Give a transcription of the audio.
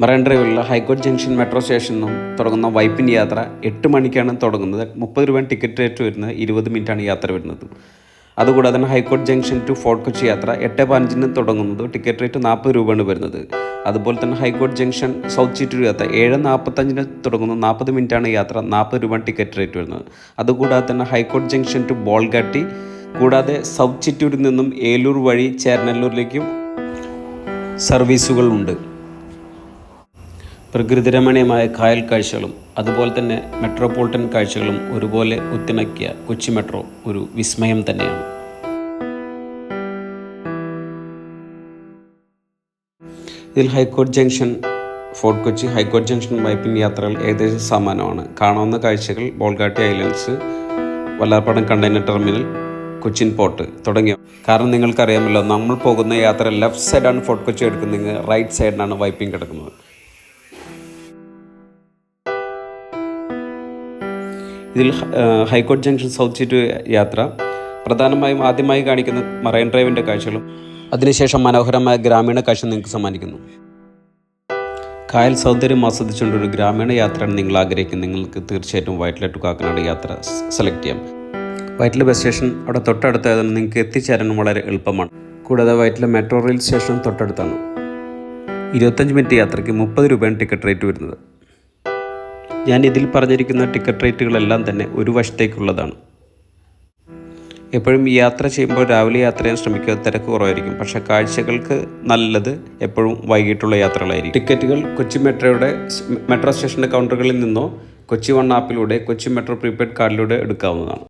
Marine ഡ്രൈവിലുള്ള high court junction metro സ്റ്റേഷനിൽ നിന്നും തുടങ്ങുന്ന വൈപ്പിൻ യാത്ര എട്ട് മണിക്കാണ് തുടങ്ങുന്നത്. മുപ്പത് രൂപ ടിക്കറ്റ് റേറ്റ് വരുന്നത്. ഇരുപത് മിനിറ്റാണ് യാത്ര വരുന്നത്. അതുകൂടാതെ തന്നെ high court junction to fort Kochi യാത്ര എട്ട് പതിനഞ്ചിന് തുടങ്ങുന്നത്. ടിക്കറ്റ് റേറ്റ് നാൽപ്പത് രൂപയാണ് വരുന്നത്. അതുപോലെ തന്നെ ഹൈക്കോർട്ട് ജംഗ്ഷൻ സൗത്ത് ചിറ്റൂർ യാത്ര ഏഴ് നാൽപ്പത്തഞ്ചിന് തുടങ്ങുന്നത് നാൽപ്പത് മിനിറ്റാണ് യാത്ര നാൽപ്പത് രൂപ ടിക്കറ്റ് റേറ്റ് വരുന്നത്. അതുകൂടാതെ തന്നെ ഹൈക്കോർട്ട് ജംഗ്ഷൻ ടു ബോൾഗാട്ടി കൂടാതെ സൗത്ത് ചിറ്റൂരിൽ നിന്നും ഏലൂർ വഴി ചേർനല്ലൂരിലേക്കും സർവീസുകളുണ്ട്. പ്രകൃതിരമണീയമായ കായൽ കാഴ്ചകളും അതുപോലെ തന്നെ മെട്രോപൊളിറ്റൻ കാഴ്ചകളും ഒരുപോലെ ഒത്തിണക്കിയ കൊച്ചി മെട്രോ ഒരു വിസ്മയം തന്നെയാണ്. ഇതിൽ high court junction fort Kochi high court junction Vypin യാത്രകൾ ഏകദേശം സമാനമാണ്. കാണാവുന്ന കാഴ്ചകൾ Bolgatty islands Vallarpadam container terminal Cochin port തുടങ്ങിയ കാരണം നിങ്ങൾക്കറിയാമല്ലോ നമ്മൾ പോകുന്ന യാത്ര ലെഫ്റ്റ് സൈഡാണ് ഫോർട്ട് കൊച്ചി എടുക്കുന്നത് റൈറ്റ് സൈഡിലാണ് വൈപ്പിൻ കിടക്കുന്നത്. ഇതിൽ ഹൈക്കോട്ട് ജംഗ്ഷൻ സൗത്ത് സിറ്റി യാത്ര. പ്രധാനമായും ആദ്യമായി കാണിക്കുന്ന മറൈൻ ഡ്രൈവിന്റെ കാഴ്ചകളും അതിനുശേഷം മനോഹരമായ ഗ്രാമീണ കാഴ്ച നിങ്ങൾക്ക് സമ്മാനിക്കുന്നു. കായൽ സൗന്ദര്യം ആസ്വദിച്ചുകൊണ്ട് ഒരു ഗ്രാമീണ യാത്രയാണ് നിങ്ങൾ ആഗ്രഹിക്കുന്നത്. നിങ്ങൾക്ക് തീർച്ചയായിട്ടും വയറ്റില ടു കാക്കനാട് യാത്ര സെലക്ട് ചെയ്യാം. വയറ്റില ബസ് സ്റ്റേഷൻ അവിടെ തൊട്ടടുത്തായതാണ് നിങ്ങൾക്ക് എത്തിച്ചേരാനും വളരെ എളുപ്പമാണ്. കൂടാതെ വയറ്റില മെട്രോ റെയിൽ സ്റ്റേഷനും തൊട്ടടുത്താണ്. ഇരുപത്തഞ്ച് മിനിറ്റ് യാത്രയ്ക്ക് മുപ്പത് രൂപയാണ് ടിക്കറ്റ് റേറ്റ് വരുന്നത്. ഞാൻ ഇതിൽ പറഞ്ഞിരിക്കുന്ന ടിക്കറ്റ് റേറ്റുകളെല്ലാം തന്നെ ഒരു വശത്തേക്കുള്ളതാണ്. എപ്പോഴും യാത്ര ചെയ്യുമ്പോൾ രാവിലെ യാത്ര ചെയ്യാൻ ശ്രമിക്കുക തിരക്ക് കുറവായിരിക്കും. പക്ഷേ കാഴ്ചകൾക്ക് നല്ലത് എപ്പോഴും വൈകിട്ടുള്ള യാത്രകളായിരിക്കും. ടിക്കറ്റുകൾ കൊച്ചി മെട്രോയുടെ മെട്രോ സ്റ്റേഷന്റെ കൗണ്ടറുകളിൽ നിന്നോ കൊച്ചി വൺ ആപ്പിലൂടെ കൊച്ചി മെട്രോ പ്രീപെയ്ഡ് കാർഡിലൂടെ എടുക്കാവുന്നതാണ്.